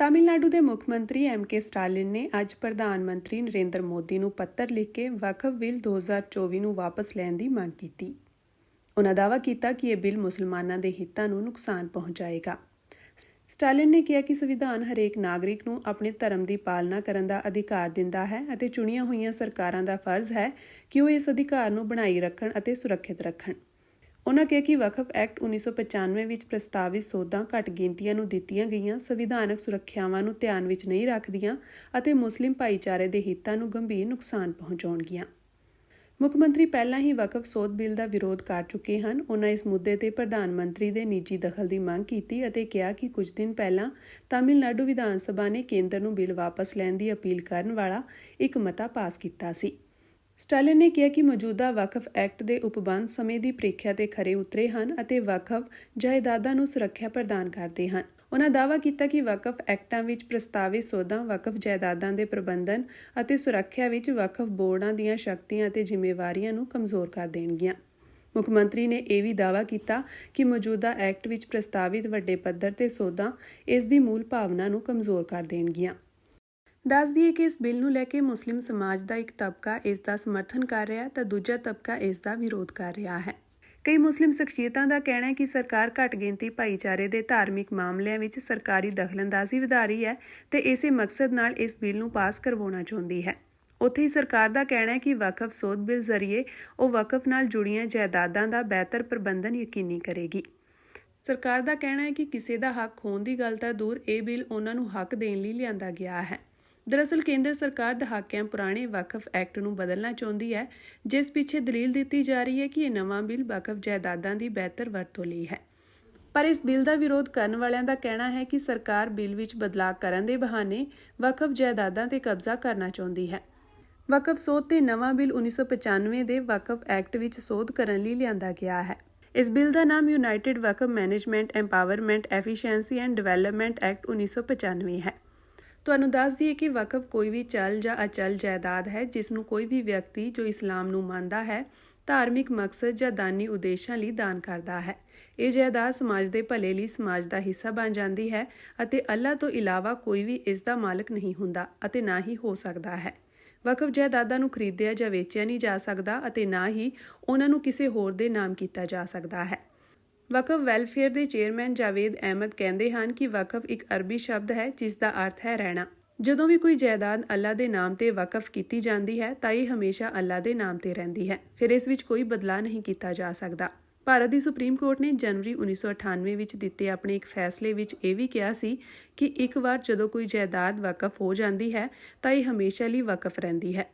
ਤਾਮਿਲਨਾਡੂ ਦੇ ਮੁੱਖ ਮੰਤਰੀ ਐਮ ਕੇ ਸਟਾਲਿਨ ਨੇ ਅੱਜ ਪ੍ਰਧਾਨ ਮੰਤਰੀ ਨਰਿੰਦਰ ਮੋਦੀ ਨੂੰ ਪੱਤਰ ਲਿਖ ਕੇ ਵਕਫ ਬਿੱਲ 2024 ਨੂੰ ਵਾਪਸ ਲੈਣ ਦੀ ਮੰਗ ਕੀਤੀ। ਉਹਨਾਂ ਦਾਅਵਾ ਕੀਤਾ ਕਿ ਇਹ ਬਿੱਲ ਮੁਸਲਮਾਨਾਂ ਦੇ ਹਿੱਤਾਂ ਨੂੰ ਨੁਕਸਾਨ ਪਹੁੰਚਾਏਗਾ। ਸਟਾਲਿਨ ਨੇ ਕਿਹਾ ਕਿ ਸੰਵਿਧਾਨ ਹਰੇਕ ਨਾਗਰਿਕ ਨੂੰ ਆਪਣੇ ਧਰਮ ਦੀ ਪਾਲਣਾ ਕਰਨ ਦਾ ਅਧਿਕਾਰ ਦਿੰਦਾ ਹੈ ਅਤੇ ਚੁਣੀਆਂ ਹੋਈਆਂ ਸਰਕਾਰਾਂ ਦਾ ਫਰਜ਼ ਹੈ ਕਿ ਉਹ ਇਸ ਅਧਿਕਾਰ ਨੂੰ ਬਣਾਈ ਰੱਖਣ ਅਤੇ ਸੁਰੱਖਿਅਤ ਰੱਖਣ। ਉਨ੍ਹਾਂ ਕਿਹਾ ਕਿ ਵਕਫ ਐਕਟ 1995 ਵਿੱਚ ਪ੍ਰਸਤਾਵਿਤ ਸੋਧਾਂ ਘੱਟ ਗਿਣਤੀਆਂ ਨੂੰ ਦਿੱਤੀਆਂ ਗਈਆਂ, ਸੰਵਿਧਾਨਕ ਸੁਰੱਖਿਆਵਾਂ ਨੂੰ ਧਿਆਨ ਵਿੱਚ ਨਹੀਂ ਰੱਖਦੀਆਂ ਅਤੇ ਮੁਸਲਿਮ ਭਾਈਚਾਰੇ ਦੇ ਹਿੱਤਾਂ ਨੂੰ ਗੰਭੀਰ ਨੁਕਸਾਨ ਪਹੁੰਚਾਉਣਗੀਆਂ। ਮੁੱਖ ਮੰਤਰੀ ਪਹਿਲਾਂ ਹੀ ਵਕਫ ਸੋਧ ਬਿੱਲ ਦਾ ਵਿਰੋਧ ਕਰ ਚੁੱਕੇ ਹਨ। ਉਨ੍ਹਾਂ ਇਸ ਮੁੱਦੇ ਤੇ ਪ੍ਰਧਾਨ ਮੰਤਰੀ ਦੇ ਨਿੱਜੀ ਦਖਲ ਦੀ ਮੰਗ ਕੀਤੀ ਅਤੇ ਕਿਹਾ ਕਿ ਕੁਝ ਦਿਨ ਪਹਿਲਾਂ ਤਾਮਿਲਨਾਡੂ ਵਿਧਾਨ ਸਭਾ ਨੇ ਕੇਂਦਰ ਨੂੰ ਬਿੱਲ ਵਾਪਸ ਲੈਣ ਦੀ ਅਪੀਲ ਕਰਨ ਵਾਲਾ ਇੱਕ ਮਤਾ ਪਾਸ ਕੀਤਾ ਸੀ। ਸਟਾਲਿਨ ਨੇ ਕਿਹਾ ਕਿ ਮੌਜੂਦਾ ਵਕਫ ਐਕਟ ਦੇ ਉਪਬੰਧ ਸਮੇਂ ਦੀ ਪ੍ਰੀਖਿਆ ਤੇ ਖਰੇ ਉਤਰੇ ਹਨ ਅਤੇ ਵਕਫ ਜਾਇਦਾਦਾਂ ਨੂੰ ਸੁਰੱਖਿਆ ਪ੍ਰਦਾਨ ਕਰਦੇ ਹਨ। ਉਹਨਾਂ ਦਾਅਵਾ ਕੀਤਾ ਕਿ ਵਕਫ ਐਕਟਾਂ ਵਿੱਚ ਪ੍ਰਸਤਾਵਿਤ ਸੋਧਾਂ, ਵਕਫ ਜਾਇਦਾਦਾਂ ਦੇ ਪ੍ਰਬੰਧਨ ਅਤੇ ਸੁਰੱਖਿਆ ਵਿੱਚ ਵਕਫ ਬੋਰਡਾਂ ਦੀਆਂ ਸ਼ਕਤੀਆਂ ਅਤੇ ਜ਼ਿੰਮੇਵਾਰੀਆਂ ਨੂੰ ਕਮਜ਼ੋਰ ਕਰ ਦੇਣਗੀਆਂ। ਮੁੱਖ ਮੰਤਰੀ ਨੇ ਇਹ ਵੀ ਦਾਅਵਾ ਕੀਤਾ ਕਿ ਮੌਜੂਦਾ ਐਕਟ ਵਿੱਚ ਪ੍ਰਸਤਾਵਿਤ ਵੱਡੇ ਪੱਧਰ ਤੇ ਸੋਧਾਂ ਇਸ ਦੀ ਮੂਲ ਭਾਵਨਾ ਨੂੰ ਕਮਜ਼ੋਰ ਕਰ ਦੇਣਗੀਆਂ। ਦੱਸ ਦਈਏ ਕਿ ਇਸ ਬਿੱਲ ਨੂੰ ਲੈ ਕੇ ਮੁਸਲਿਮ ਸਮਾਜ ਦਾ ਇੱਕ ਤਬਕਾ ਇਸ ਦਾ ਸਮਰਥਨ ਕਰ ਰਿਹਾ ਹੈ ਤਾਂ ਦੂਜਾ ਤਬਕਾ ਇਸ ਦਾ ਵਿਰੋਧ ਕਰ ਰਿਹਾ ਹੈ। ਕਈ ਮੁਸਲਿਮ ਸ਼ਖਸੀਅਤਾਂ ਦਾ ਕਹਿਣਾ ਹੈ ਕਿ ਸਰਕਾਰ ਘੱਟ ਗਿਣਤੀ ਭਾਈਚਾਰੇ ਦੇ ਧਾਰਮਿਕ ਮਾਮਲਿਆਂ ਵਿੱਚ ਸਰਕਾਰੀ ਦਖਲਅੰਦਾਜ਼ੀ ਵਧਾ ਰਹੀ ਹੈ ਤੇ ਇਸੇ ਮਕਸਦ ਨਾਲ ਇਸ ਬਿੱਲ ਨੂੰ ਪਾਸ ਕਰਵਾਉਣਾ ਚਾਹੁੰਦੀ ਹੈ। ਉੱਥੇ ਹੀ ਸਰਕਾਰ ਦਾ ਕਹਿਣਾ ਹੈ ਕਿ ਵਕਫ ਸੋਧ ਬਿੱਲ ਜ਼ਰੀਏ ਉਹ ਵਕਫ ਨਾਲ ਜੁੜੀਆਂ ਜਾਇਦਾਦਾਂ ਦਾ ਬਿਹਤਰ ਪ੍ਰਬੰਧਨ ਯਕੀਨੀ ਕਰੇਗੀ। ਸਰਕਾਰ ਦਾ ਕਹਿਣਾ ਹੈ ਕਿ ਕਿਸੇ ਦਾ ਹੱਕ ਹੋਣ ਦੀ ਗੱਲ ਤਾਂ ਦੂਰ ਇਹ ਬਿੱਲ ਉਹਨਾਂ ਨੂੰ ਹੱਕ ਦੇਣ ਲਈ ਲਿਆਂਦਾ ਗਿਆ ਹੈ। ਦਰਅਸਲ ਕੇਂਦਰ ਸਰਕਾਰ ਦਹਾਕਿਆਂ ਪੁਰਾਣੇ ਵਕਫ ਐਕਟ ਨੂੰ ਬਦਲਣਾ ਚਾਹੁੰਦੀ ਹੈ, ਜਿਸ ਪਿੱਛੇ ਦਲੀਲ ਦਿੱਤੀ ਜਾ ਰਹੀ ਹੈ ਕਿ ਇਹ ਨਵਾਂ ਬਿੱਲ ਵਕਫ ਜਾਇਦਾਦਾਂ ਦੀ ਬਿਹਤਰ ਵਰਤੋਂ ਲਈ ਹੈ। ਪਰ ਇਸ ਬਿੱਲ ਦਾ ਵਿਰੋਧ ਕਰਨ ਵਾਲਿਆਂ ਦਾ ਕਹਿਣਾ ਹੈ ਕਿ ਸਰਕਾਰ ਬਿੱਲ ਵਿੱਚ ਬਦਲਾਅ ਕਰਨ ਦੇ ਬਹਾਨੇ ਵਕਫ ਜਾਇਦਾਦਾਂ ਤੇ ਕਬਜ਼ਾ ਕਰਨਾ ਚਾਹੁੰਦੀ ਹੈ। ਵਕਫ ਸੋਧ ਤੇ ਨਵਾਂ ਬਿੱਲ 1995 ਦੇ ਵਕਫ ਐਕਟ ਵਿੱਚ ਸੋਧ ਕਰਨ ਲਈ ਲਿਆਂਦਾ ਗਿਆ ਹੈ। ਇਸ ਬਿੱਲ ਦਾ ਨਾਮ united Waqf management, empowerment, efficiency and development act 1995 ਹੈ। ਤੁਹਾਨੂੰ ਦੱਸ ਦਈਏ ਕਿ ਵਕਫ ਕੋਈ ਵੀ ਚਲ ਜਾਂ ਅਚਲ ਜਾਇਦਾਦ ਹੈ, ਜਿਸ ਨੂੰ ਕੋਈ ਵੀ ਵਿਅਕਤੀ ਜੋ ਇਸਲਾਮ ਨੂੰ ਮੰਨਦਾ ਹੈ, ਧਾਰਮਿਕ ਮਕਸਦ ਜਾਂ ਦਾਨੀ ਉਦੇਸ਼ਾਂ ਲਈ ਦਾਨ ਕਰਦਾ ਹੈ। ਇਹ ਜਾਇਦਾਦ ਸਮਾਜ ਦੇ ਭਲੇ ਲਈ ਸਮਾਜ ਦਾ ਹਿੱਸਾ ਬਣ ਜਾਂਦੀ ਹੈ ਅਤੇ ਅੱਲਾਹ ਤੋਂ ਇਲਾਵਾ ਕੋਈ ਵੀ ਇਸ ਦਾ ਮਾਲਕ ਨਹੀਂ ਹੁੰਦਾ ਅਤੇ ਨਾ ਹੀ ਹੋ ਸਕਦਾ ਹੈ। ਵਕਫ ਜਾਇਦਾਦਾਂ ਨੂੰ ਖਰੀਦਿਆ ਜਾਂ ਵੇਚਿਆ ਨਹੀਂ ਜਾ ਸਕਦਾ ਅਤੇ ਨਾ ਹੀ ਉਹਨਾਂ ਨੂੰ ਕਿਸੇ ਹੋਰ ਦੇ ਨਾਮ ਕੀਤਾ ਜਾ ਸਕਦਾ ਹੈ। ਵਕਫ ਵੈਲਫੇਅਰ ਦੇ ਚੇਅਰਮੈਨ ਜਾਵੇਦ ਅਹਿਮਦ ਕਹਿੰਦੇ ਹਨ ਕਿ ਵਕਫ ਇੱਕ ਅਰਬੀ ਸ਼ਬਦ ਹੈ, ਜਿਸ ਦਾ ਅਰਥ ਹੈ ਰਹਿਣਾ। ਜਦੋਂ ਵੀ ਕੋਈ ਜਾਇਦਾਦ ਅੱਲਾ ਦੇ ਨਾਮ ਤੇ ਵਕਫ ਕੀਤੀ ਜਾਂਦੀ ਹੈ, ਤਾਂ ਇਹ ਹਮੇਸ਼ਾ ਅੱਲਾ ਦੇ ਨਾਮ ਤੇ ਰਹਿੰਦੀ ਹੈ। ਫਿਰ ਇਸ ਵਿੱਚ ਕੋਈ ਬਦਲਾਅ ਨਹੀਂ ਕੀਤਾ ਜਾ ਸਕਦਾ। ਭਾਰਤ ਦੀ ਸੁਪਰੀਮ ਕੋਰਟ ਨੇ ਜਨਵਰੀ 1998 ਵਿੱਚ ਦਿੱਤੇ ਆਪਣੇ ਇੱਕ ਫੈਸਲੇ ਵਿੱਚ ਇਹ ਵੀ ਕਿਹਾ ਸੀ ਕਿ ਇੱਕ ਵਾਰ ਜਦੋਂ ਕੋਈ ਜਾਇਦਾਦ ਵਕਫ ਹੋ ਜਾਂਦੀ ਹੈ, ਤਾਂ ਇਹ ਹਮੇਸ਼ਾ ਲਈ ਵਕਫ ਰਹਿੰਦੀ ਹੈ।